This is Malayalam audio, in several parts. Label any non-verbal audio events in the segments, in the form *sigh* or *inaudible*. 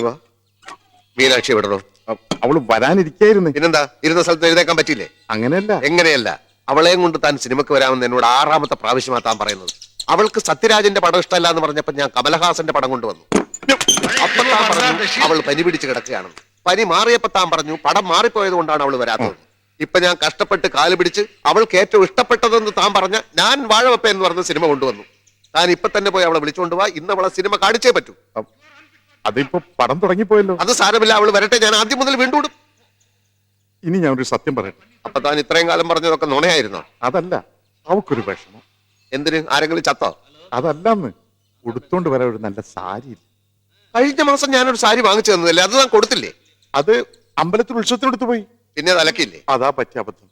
ഇങ്ങ് വാ. മീനാക്ഷി വിടണോ? അവൾ വരാനിരിക്കായിരുന്നു. പിന്നെന്താ? ഇരുന്ന സ്ഥലത്ത് എഴുതേക്കാൻ പറ്റില്ലേ അങ്ങനെയല്ല. എങ്ങനെയല്ല? അവളെയും കൊണ്ട് താൻ സിനിമക്ക് വരാമെന്ന് എന്നോട് ആറാമത്തെ പ്രാവശ്യമാ താൻ പറയുന്നത്. അവൾക്ക് സത്യരാജന്റെ പടം ഇഷ്ടമല്ല എന്ന് പറഞ്ഞപ്പോ ഞാൻ കമലഹാസന്റെ പടം കൊണ്ടുവന്നു. അപ്പോൾ താൻ പറഞ്ഞു അവൾ പനി പിടിച്ച് കിടക്കുകയാണ്. പനി മാറിയപ്പോ താൻ പറഞ്ഞു പടം മാറിപ്പോയത് കൊണ്ടാണ് അവൾ വരാത്തത്. ഇപ്പൊ ഞാൻ കഷ്ടപ്പെട്ട് കാൽ പിടിച്ച് അവൾക്ക് ഏറ്റവും ഇഷ്ടപ്പെട്ടതെന്ന് താൻ പറഞ്ഞ ഞാൻ വാഴവപ്പ എന്ന് പറഞ്ഞ സിനിമ കൊണ്ടുവന്നു. താൻ ഇപ്പൊ തന്നെ പോയി അവളെ വിളിച്ചുകൊണ്ടുപോവാ ഇന്ന് അവളെ സിനിമ കാണിച്ചേ പറ്റൂ. അതിപ്പോ പടം തുടങ്ങിപ്പോയല്ലോ. അത് സാരമില്ല അവൾ വരട്ടെ ഞാൻ ആദ്യം മുതൽ വീണ്ടും. ഇനി ഞാൻ ഒരു സത്യം പറയട്ടെ. അപ്പൊ താൻ ഇത്രയും കാലം പറഞ്ഞതൊക്കെ നുണയായിരുന്നോ? അതല്ല അവക്കൊരു വിഷമം. എന്തിന്? ആരെങ്കിലും ചത്തോ? അതല്ലെന്ന്. ഉടുത്തോണ്ട് വരാൻ ഒരു നല്ല സാരി. കഴിഞ്ഞ മാസം ഞാനൊരു സാരി വാങ്ങിച്ചു തന്നതല്ലേ? അത് ഞാൻ കൊടുത്തില്ലേ? അത് അമ്പലത്തിൽ ഉത്സവത്തിനെടുത്ത് പോയി. പിന്നെ അത് അലക്കില്ലേ അതാ പറ്റിയ അബദ്ധം.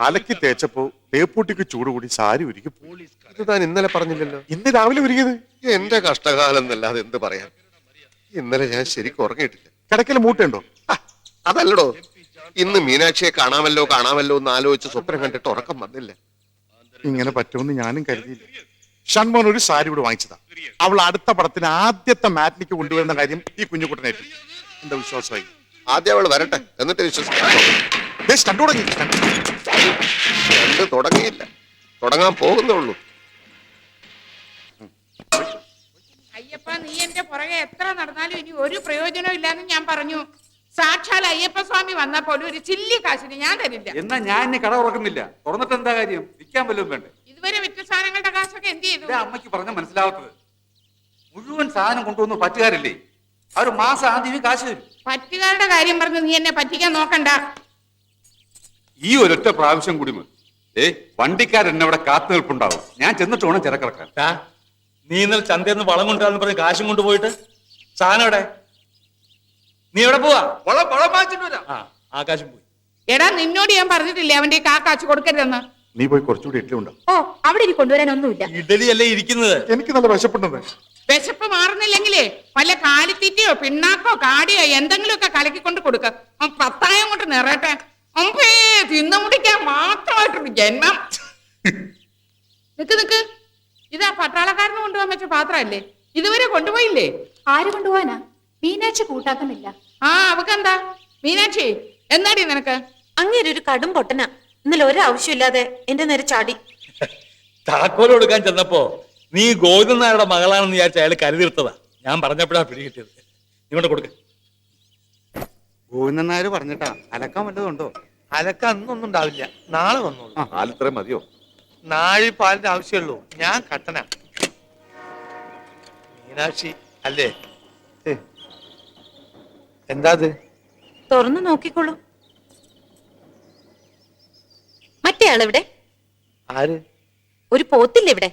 അലക്കി തേച്ചപ്പോ തേപ്പൂട്ടിക്ക് ചൂട് കൂടി സാരി ഉരുക്കി പോയി. ഇത് താൻ ഇന്നലെ പറഞ്ഞില്ലല്ലോ. ഇന്ന് രാവിലെ ഉരുകിയത്. എന്റെ കഷ്ടകാലം എന്നല്ലാതെ എന്ത് പറയാൻ? ഇന്നലെ ഞാൻ ശരിക്കും ഉറങ്ങിയിട്ടില്ല. കിടക്കൽ മൂട്ടുണ്ടോ? അതല്ലടോ. ഇന്ന് മീനാക്ഷിയെ കാണാമല്ലോ കാണാമല്ലോ എന്ന് ആലോചിച്ച് സ്വപ്നം കണ്ടിട്ട് ഉറക്കം വന്നില്ല. ഇങ്ങനെ പറ്റുമെന്ന് ഞാനും കരുതിയില്ല. ഷൺമോൻ ഒരു സാരി കൂടെ വാങ്ങിച്ചതാ. അവൾ അടുത്ത പടത്തിന് ആദ്യത്തെ മാറ്റിനിക്ക് കൊണ്ടുവരുന്ന കാര്യം ഈ കുഞ്ഞുകുട്ടനായിട്ട് എന്റെ വിശ്വാസമായി? ആദ്യം അവൾ വരട്ടെ എന്നിട്ട് വിശ്വസിക്കാം. ദേ, stunt തുടങ്ങി തുടങ്ങിയില്ല. തുടങ്ങാൻ പോകുന്നേ ഉള്ളൂ. അയ്യപ്പ നീ എന്റെ പുറകെ എത്ര നടന്നാലും ഇനി ഒരു പ്രയോജനം ഇല്ലാന്ന് ഞാൻ പറഞ്ഞു. സാക്ഷാൽ അയ്യപ്പ സ്വാമി വന്നാ പോലും ഒരു ചില്ലി കാശിന് ഞാൻ തരില്ല. എന്നാ ഞാൻ ഇനി കട ഉറക്കുന്നില്ല. തുറന്നിട്ട് എന്താ കാര്യം? വിൽക്കാൻ വല്ലതും വേണ്ടേ? ഇതുവരെ വിറ്റ സാധനങ്ങളുടെ കാശൊക്കെ എന്ത് ചെയ്തു? ഇതാ അമ്മയ്ക്ക് പറഞ്ഞ മനസ്സിലാവാത്തത്. മുഴുവൻ സാധനം കൊണ്ടുവന്ന് പറ്റുകാരില്ലേ? അവർ മാസം ആദ്യമേ കാശ് തരും. പറ്റുകാരുടെ കാര്യം പറഞ്ഞു നീ എന്നെ പറ്റിക്കാൻ നോക്കണ്ട. ഈ ഒരൊറ്റ പ്രാവശ്യം കൂടി മതി. ഏ വണ്ടിക്കാരൻ എന്നെ അവിടെ കാത്തു നിൽപ്പുണ്ടാവും. ഞാൻ ചെന്നിട്ട് വേണം ചിരക്കിറക്കാൻ. നീ ഇന്നലെ ചന്തയിൽ നിന്ന് വളം കൊണ്ടുവരാന്ന് പറഞ്ഞ് കാശും കൊണ്ടുപോയിട്ട് സാധനം എവിടെ? നീ എവിടെ പോവാ? വളം വളം വാങ്ങിച്ചിട്ട് വരാം. ആ ആകാശം പോയി. എടാ നിന്നോട് ഞാൻ പറഞ്ഞിട്ടില്ലേ അവന്റെ കാ കാശ് കൊടുക്കരുതെന്ന്? നീ പോയി കുറച്ചുകൂടി ഇഡ്ഡലി ഉണ്ടാവും ഓ അവിടെ ഇനി കൊണ്ടുവരാനൊന്നുമില്ല. ഇഡലി അല്ലേ ഇരിക്കുന്നത്? എനിക്ക് നല്ല വിശപ്പുണ്ടെന്ന് വിശപ്പ് മാറുന്നില്ലെങ്കിലേ വല്ല കാലിത്തീറ്റയോ പിണ്ണാക്കോ കാടിയോ എന്തെങ്കിലുമൊക്കെ കലക്കിക്കൊണ്ട് കൊടുക്ക. അവൻ പത്തായം കൊണ്ട് നിറയട്ടെ. അമ്പേ തിന്നു മുടിക്കാൻ മാത്രമായിട്ടൊരു ജന്മം. *laughs* നിക്ക് നിക്ക്. ഇതാ പട്ടാളക്കാരന് കൊണ്ടുപോകാൻ വെച്ച പാത്രമല്ലേ? ഇതുവരെ കൊണ്ടുപോയില്ലേ? ആര് കൊണ്ടുപോവാനാ? മീനാക്ഷി കൂട്ടാക്കുന്നില്ല. ആ അവക്കെന്താ? മീനാക്ഷി എന്താടി നിനക്ക്? അങ്ങനെ ഒരു കടും പൊട്ടന. ഇന്നലെ ഒരാവശ്യമില്ലാതെ എന്റെ നേരെ ചാടി. താക്കോൽ കൊടുക്കാൻ ചെന്നപ്പോ നീ ഗോവിന്ദനാരുടെ മകളാണെന്ന് വിചാരിച്ച അയാൾ കരുതിർത്തതാ ഞാൻ പറഞ്ഞപ്പോഴാ പിടികിട്ടിയത് ഇങ്ങോട്ട് കൊടുക്ക. ഗോവിന്ദനാര് പറഞ്ഞിട്ടാ. അലക്കാൻ വല്ലതും ഉണ്ടോ? അലക്കാൻ അന്നൊന്നും ഉണ്ടാവില്ല. നാളെ വന്നോളൂ. പാലിത്രേ മതിയോ? നാഴി പാലിന്റെ ആവശ്യമുള്ളൂ. ഞാൻ കട്ടന. മീനാക്ഷി അല്ലേ? എന്താ അത്? തുറന്നു നോക്കിക്കോളൂ. മറ്റേ ആളിവിടെ? ആര്? ഒരു പോത്തില്ലേ ഇവിടെ?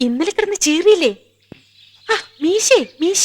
ഇന്നലെ കിടന്ന് ചീറിയില്ലേ? ആ മീശേ മീശ.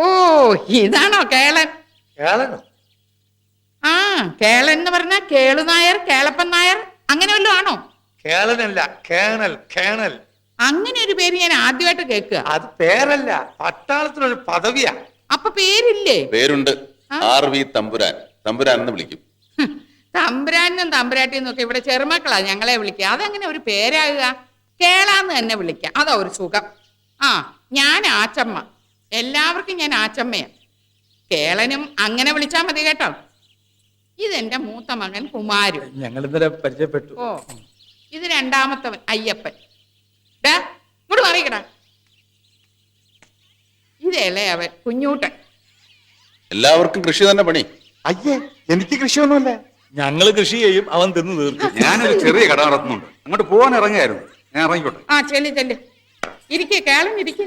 ഓ ഇതാണോ കേളൻ? കേളനോ? ആ കേളൻ എന്ന് പറഞ്ഞാൽ കേളു നായർ കേളപ്പൻ നായർ അങ്ങനെ വല്ലതും ആണോ? കേളനല്ല കേണൽ കേണൽ. അങ്ങനെ ഒരു പേര് ഞാൻ ആദ്യമായിട്ട് കേൾക്കുക. അത് പേരല്ല പട്ടാളത്തിനൊരു പദവിയാ. അപ്പൊ പേരില്ലേ? പേരുണ്ട്. ആർ വി തമ്പുരാൻ. തമ്പുരാൻ എന്ന് വിളിക്കും. തമ്പുരാനും തമ്പുരാട്ടിന്നും ഒക്കെ ഇവിടെ ചെറുമക്കളാ ഞങ്ങളെ വിളിക്കുക. അതെങ്ങനെ ഒരു പേരാകുക. കേളാന്ന് തന്നെ വിളിക്കാം. അതാ ഒരു സുഖം. ആ ഞാൻ ആച്ചമ്മ. എല്ലാവർക്കും ഞാൻ ആച്ചമ്മയാണ്. കേളനും അങ്ങനെ വിളിച്ചാൽ മതി കേട്ടോ. ഇതെന്റെ മൂത്ത മകൻ കുമാരു. ഞങ്ങൾ ഇന്നലെ പരിചയപ്പെട്ടു. ഓ ഇത് രണ്ടാമത്തവൻ അയ്യപ്പൻ. ഡാ ഇങ്ങോട്ട് മാറിക്കടാ. ഇത് ഇളയവൻ കുഞ്ഞൂട്ടൻ. എല്ലാവർക്കും കൃഷി തന്നെ പണി. അയ്യേ എനിക്ക് കൃഷിയൊന്നുമല്ല. ഞങ്ങൾ കൃഷി ചെയ്യും അവൻ തിന്നു തീർക്കും. ഞാനൊരു ചെറിയ കട നടത്തുന്നുണ്ട്. അങ്ങോട്ട് പോകാൻ ഇറങ്ങിയായിരുന്നു. ഞാൻ ഇറങ്ങിക്കോട്ടെ. ആ ചെല്ലു ചെല്ലു. ഇരിക്കേ കേളൻ ഇരിക്കെ.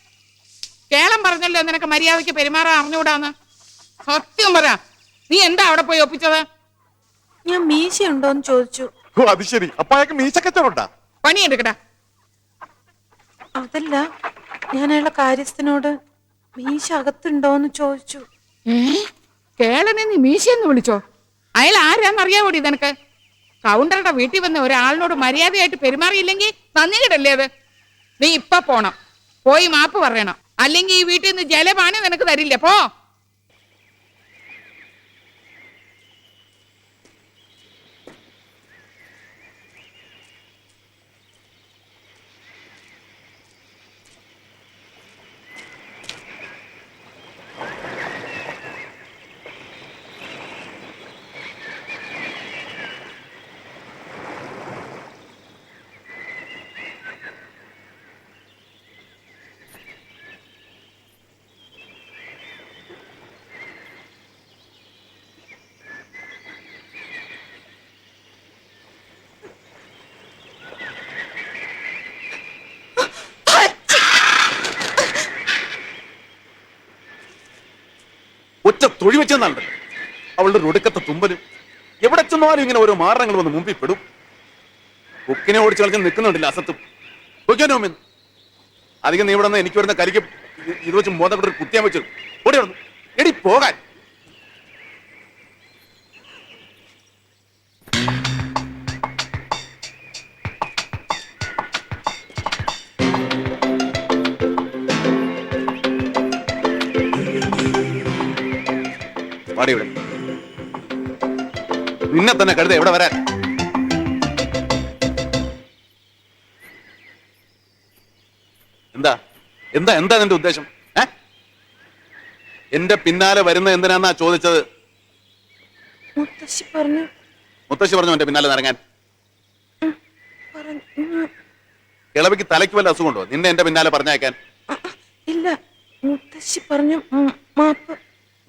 കേളം പറഞ്ഞല്ലോ നിനക്ക് മര്യാദയ്ക്ക് പെരുമാറാൻ അറിഞ്ഞുകൂടാന്ന്. സത്യം പറ നീ എന്താ അവിടെ പോയി ഒപ്പിച്ചത്? ഞാൻ മീശ മീശയുണ്ടോന്ന് ചോദിച്ചു. ഓ അത് ശരി. അപ്പൊ അയാൾക്ക് മീശക്കച്ചവടാ പണിയെടുക്കടാ. അതല്ല ഞാൻ അയാളെ കാര്യസ്ഥനോട് മീശ അകത്തുണ്ടോന്ന് ചോദിച്ചു കേളനെ നീ മീശയെന്ന് വിളിച്ചോ? അയാൾ ആരാന്നറിയാവോടി നിനക്ക് കൗണ്ടറുടെ വീട്ടിൽ വന്ന ഒരാളിനോട് മര്യാദയായിട്ട് പെരുമാറിയില്ലെങ്കിൽ നന്ദി കിടല്ലേ അത്? നീ ഇപ്പൊ പോണം. പോയി മാപ്പ് പറയണം. അല്ലെങ്കിൽ ഈ വീട്ടിൽ നിന്ന് ജലപാനം നിനക്ക് തരില്ല പോ. തൊഴി വെച്ചെന്നാണ് അവളുടെ ഒടുക്കത്തെ തുമ്പലും. എവിടെ ചെന്നാലും ഇങ്ങനെ ഓരോ മാറങ്ങൾ വന്ന് മുമ്പിൽ പെടും. ബുക്കിനെ ഓടിച്ച് കളിച്ച് നിൽക്കുന്നുണ്ടില്ല അസത്തും. പൊയ്ക്കാനോമെന്ന് അധികം നീ ഇവിടെ നിന്ന് എനിക്ക് വരുന്ന കരിക്ക് ഇത് വെച്ച് മോതപ്പെട്ടൊരു കുത്തിയാൻ വെച്ചു ഓടി വന്നു. എടി പോകാൻ. പാടി ഇവിടെ. നിന്നെ തന്നെ കഴുത എവിടെ വരാൻ. എന്താ? എന്താ എന്താ നിന്റെ ഉദ്ദേശം? ഏ? എന്റെ പിന്നാലെ വരുന്ന എന്തിനാന്നാ ചോദിച്ചത്? മുത്തശ്ശി പറഞ്ഞു. മുത്തശ്ശി പറഞ്ഞു എന്റെ പിന്നാലെ നിറങ്ങാൻ. കിളവിക്ക് തലയ്ക്ക് വല്ല അസുഖമുണ്ടോ? നിന്നെ എന്റെ പിന്നാലെ പറഞ്ഞേക്കാൻ ഇല്ല. മുത്തശ്ശി പറഞ്ഞു. മാപ്പ്.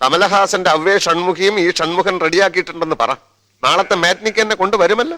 കമലഹാസന്റെ അവ്വേ ഷൺമുഖിയും ഈ ഷൺമുഖൻ റെഡിയാക്കിയിട്ടുണ്ടെന്ന് പറ നാളത്തെ മാറ്റ്നിക്ക് എന്നെ കൊണ്ടുവരുമല്ലോ.